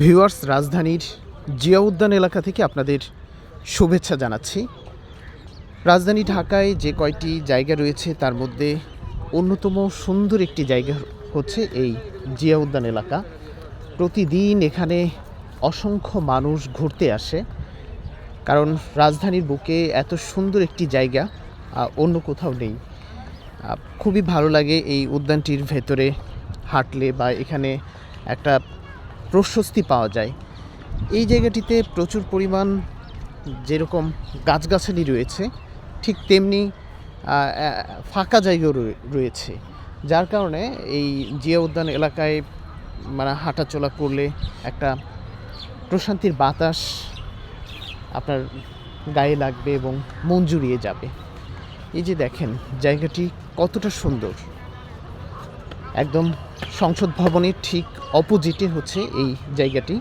Viewers, রাজধানীর জিয়া উদ্যান এলাকা থেকে আপনাদের শুভেচ্ছা জানাচ্ছি। রাজধানী ঢাকায় যে কয়টি জায়গা রয়েছে, তার মধ্যে অন্যতম সুন্দর একটি জায়গা হচ্ছে এই জিয়া উদ্যান এলাকা। প্রতিদিন এখানে অসংখ্য মানুষ ঘুরতে আসে, কারণ রাজধানীর বুকে এত সুন্দর একটি জায়গা অন্য কোথাও নেই। খুবই ভালো লাগে এই উদ্যানটির ভেতরে হাঁটলে বা এখানে একটা প্রশস্তি পাওয়া যায়। এই জায়গাটিতে প্রচুর পরিমাণ যেরকম গাছগাছালি রয়েছে, ঠিক তেমনি ফাঁকা জায়গাও রয়ে- রয়েছে। যার কারণে এই জিয়া উদ্যান এলাকায় মানে হাঁটাচলা করলে একটা প্রশান্তির বাতাস আপনার গায়ে লাগবে এবং মন জুড়িয়ে যাবে। এই যে দেখেন, জায়গাটি কতটা সুন্দর। একদম সংসদ ভবনের ঠিক অপোজিটে হচ্ছে এই জায়গাটি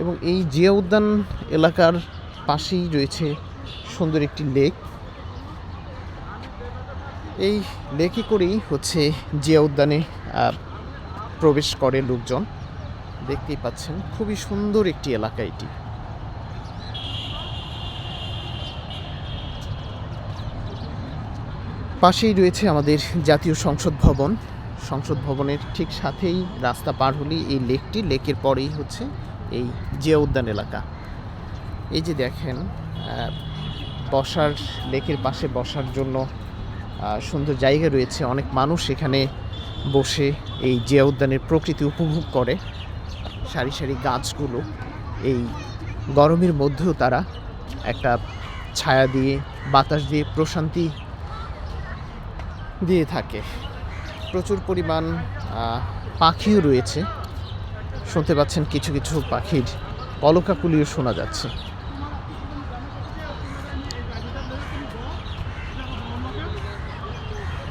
এবং এই জিয়া উদ্যান এলাকার পাশেই রয়েছে সুন্দর একটি লেক। এই লেকে করেই হচ্ছে জিয়া উদ্যানে প্রবেশ করে লোকজন। দেখতেই পাচ্ছেন, খুবই সুন্দর একটি এলাকা এটি। পাশেই রয়েছে আমাদের জাতীয় সংসদ ভবন। সংসদ ভবনের ঠিক সাথেই রাস্তা পার হলেই এই লেকটি। লেকের পরেই হচ্ছে এই জিয়া উদ্যান এলাকা। এই যে দেখেন বসার, লেকের পাশে বসার জন্য সুন্দর জায়গা রয়েছে। অনেক মানুষ এখানে বসে এই জিয়া উদ্যানের প্রকৃতি উপভোগ করে। সারি সারি গাছগুলো, এই গরমের মধ্যেও তারা একটা ছায়া দিয়ে, বাতাস দিয়ে প্রশান্তি দিয়ে থাকে। প্রচুর পরিমাণ পাখিও রয়েছে। শুনতে পাচ্ছেন কিছু কিছু পাখির কলকাকুলিও শোনা যাচ্ছে।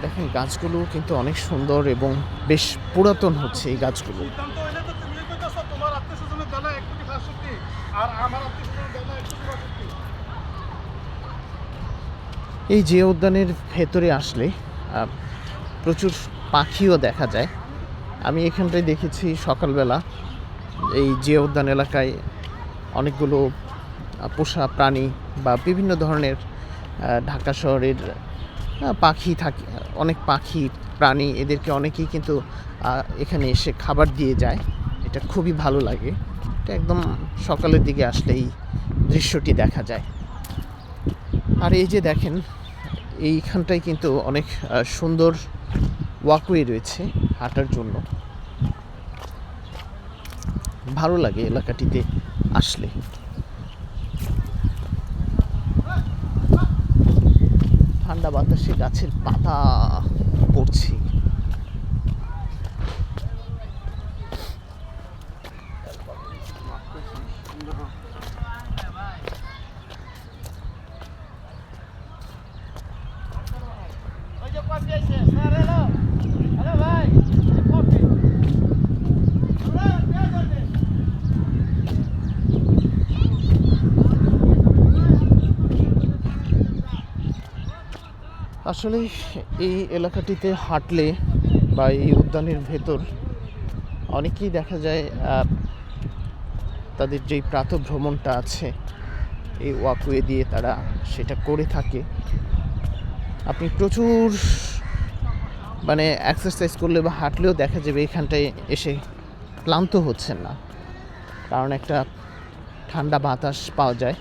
দেখেন গাছগুলো কিন্তু অনেক সুন্দর এবং বেশ পুরাতন হচ্ছে এই গাছগুলো। এই যে উদ্যানের ভেতরে আসলে প্রচুর পাখিও দেখা যায়। আমি এখানটায় দেখেছি সকালবেলা এই যে উদ্যান এলাকায় অনেকগুলো পোষা প্রাণী বা বিভিন্ন ধরনের ঢাকা শহরের পাখি থাকে, অনেক পাখি, প্রাণী এদেরকে অনেকেই কিন্তু এখানে এসে খাবার দিয়ে যায়। এটা খুবই ভালো লাগে। এটা একদম সকালের দিকে আসলে এই দৃশ্যটি দেখা যায়। আর এই যে দেখেন, এইখানটায় কিন্তু অনেক সুন্দর ওয়াকওয়ে রয়েছে হাঁটার জন্য। ভালো লাগে এলাকাটিতে আসলে। ঠান্ডা বাতাসে গাছের পাতা পড়ছে। ওই যে কফি আসলে এই এলাকাটিতে হাঁটলে বা এই উদ্যানের ভেতর অনেকেই দেখা যায় তাদের যেই প্রাত ভ্রমণটা আছে, এই ওয়াকওয়ে দিয়ে তারা সেটা করে থাকে। আপনি প্রচুর মানে এক্সারসাইজ করলে বা হাঁটলেও দেখা যাবে এখানটায় এসে ক্লান্ত হচ্ছেন না। কারণ একটা ঠান্ডা বাতাস পাওয়া যায়।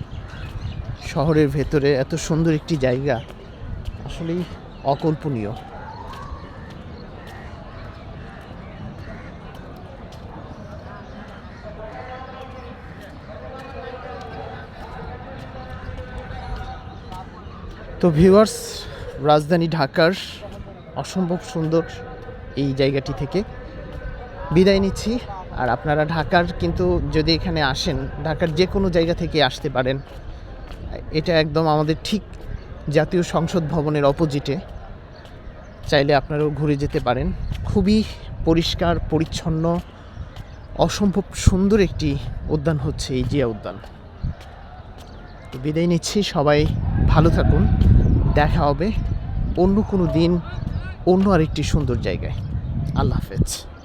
শহরের ভেতরে এত সুন্দর একটি জায়গা। আসলেই অকল্পনীয়। তো ভিউয়ার্স, রাজধানী ঢাকার অসম্ভব সুন্দর এই জায়গাটি থেকে বিদায় নিচ্ছি। আর আপনারা ঢাকার কিন্তু যদি এখানে আসেন, ঢাকার যে কোনো জায়গা থেকে আসতে পারেন, এটা একদম আমাদের ঠিক জাতীয় সংসদ ভবনের অপোজিটে। চাইলে আপনারাও ঘুরে যেতে পারেন। খুবই পরিষ্কার, পরিচ্ছন্ন, অসম্ভব সুন্দর একটি উদ্যান হচ্ছে এই জিয়া উদ্যান। তো বিদায় নিচ্ছি, সবাই ভালো থাকুন। দেখা হবে অন্য কোনো দিন অন্য আরেকটি সুন্দর জায়গায়। আল্লাহ হাফেজ।